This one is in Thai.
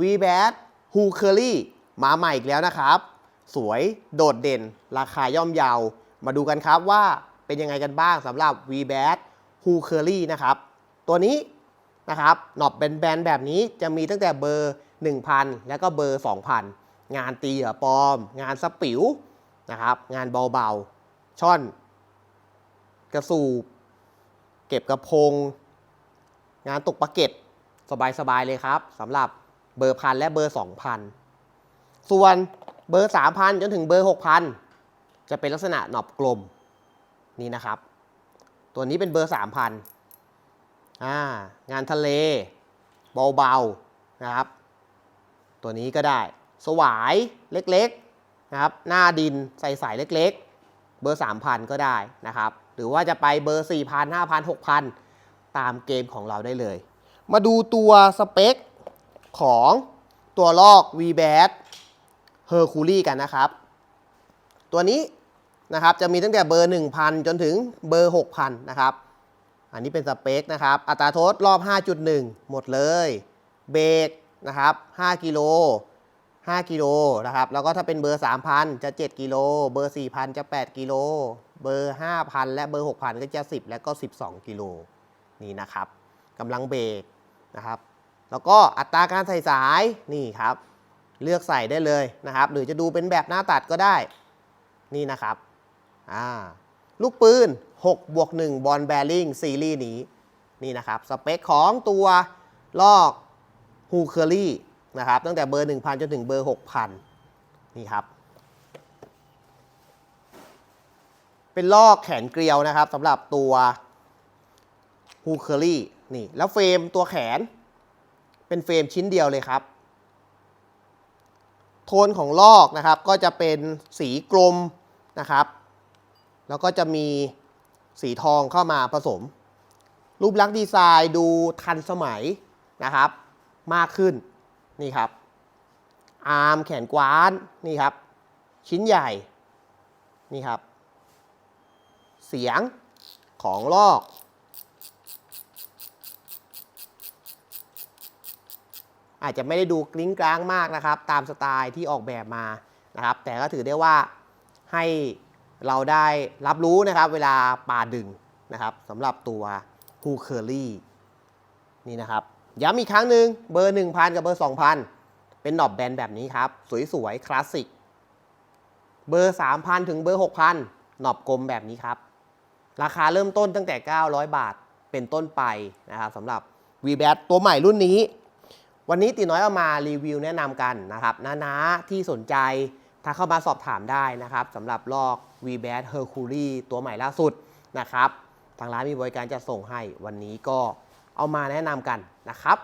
v b a t h u c u r y มาใหม่อีกแล้วนะครับ สวยโดดเด่น ราคาย่อมเยาวมาดูกันครับว่าเป็นยังไงกันบ้างสำหรับ v b a t h u c u r y นะครับ ตัวนี้นะครับหนอบแบนๆแบบนี้จะมีตั้งแต่เบอร์ 1,000 แล้วก็เบอร์ 2,000 งานตีเหรอปลอม งานสปิวนะครับ งานเบาๆ ช่อน กระสูบ เก็บกระพง งานตกปลาเก็ต สบายๆเลยครับสำหรับ เบอร์พันและเบอร์2,000ส่วนเบอร์3,000จนถึงเบอร์6,000จะเป็นลักษณะหนอบกลมนี่นะครับ ตัวนี้เป็นเบอร์3,000อ่างานทะเล เบาๆนะครับ ตัวนี้ก็ได้ สวายเล็กๆนะครับ หน้าดินใสๆเล็กๆ เบอร์3,000ก็ได้นะครับ หรือว่าจะไปเบอร์4,000 5,000 6,000ตามเกมของเราได้เลย มาดูตัวสเปค ของตัวลอก v b a t h e r c u l e กันนะครับ ตัวนี้นะครับจะมีตั้งแต่เบอร์ 1,000 จนถึงเบอร์ 6,000 นะครับ อันนี้เป็นสเปคนะครับ อัตราโทษรอบ 5.1 หมดเลย เบรกนะครับ5กิโล5กิโลนะครับ แล้วก็ถ้าเป็นเบอร์ 3,000 จะ 7กิโล เบอร์ 4,000 จะ 8กิโล เบอร์ 5,000 และเบอร์ 6,000 ก็จะ 10 และก็ 12 กิโล นี่นะครับกำลังเบรกนะครับ แล้วก็อัตราการใส่สายนี่ครับ เลือกใส่ได้เลยนะครับ หรือจะดูเป็นแบบหน้าตัดก็ได้นี่นะครับอ่าลูกปืน6บวก1บอลแบริ่งซีรีส์นี้นี่นะครับสเปคของตัวลอกฮูเคอรี่นะครับตั้งแต่เบอร์ 1,000 จนถึงเบอร์ 6,000 นี่ครับ เป็นลอกแขนเกลียวนะครับสำหรับตัวฮูเคอรี่นี่แล้วเฟรมตัวแขน เป็นเฟรมชิ้นเดียวเลยครับ โทนของลอกนะครับก็จะเป็นสีกลมนะครับ แล้วก็จะมีสีทองเข้ามาผสม รูปลักษณ์ดีไซน์ดูทันสมัยนะครับ มากขึ้นนี่ครับ อาร์มแขนกว้านนี่ครับ ชิ้นใหญ่นี่ครับ เสียงของลอก อาจจะไม่ได้ดูกลิ้งกลางมากนะครับ ตามสไตล์ที่ออกแบบมานะครับ แต่ก็ถือได้ว่าให้เราได้รับรู้นะครับ เวลาปาดึงนะครับสำหรับตัวฮูเคอรี่นี่นะครับ ย้ำอีกครั้งหนึ่งเบอร์ 1,000 กับเบอร์ 2,000 เป็นหนอบแบนแบบนี้ครับ สวยๆ คลาสสิก เบอร์ 3,000 ถึงเบอร์ 6,000 หนอบกลมแบบนี้ครับ ราคาเริ่มต้นตั้งแต่ 900 บาทเป็นต้นไปนะครับสำหรับ v b a t ตัวใหม่รุ่นนี้ วันนี้ตีน้อยเอามารีวิวแนะนำกันนะครับน้าๆที่สนใจถ้าเข้ามาสอบถามได้นะครับสำหรับลอก v b a t Hercules ตัวใหม่ล่าสุดนะครับ ทางร้านมีบริการจะส่งให้วันนี้ก็เอามาแนะนำกันนะครับ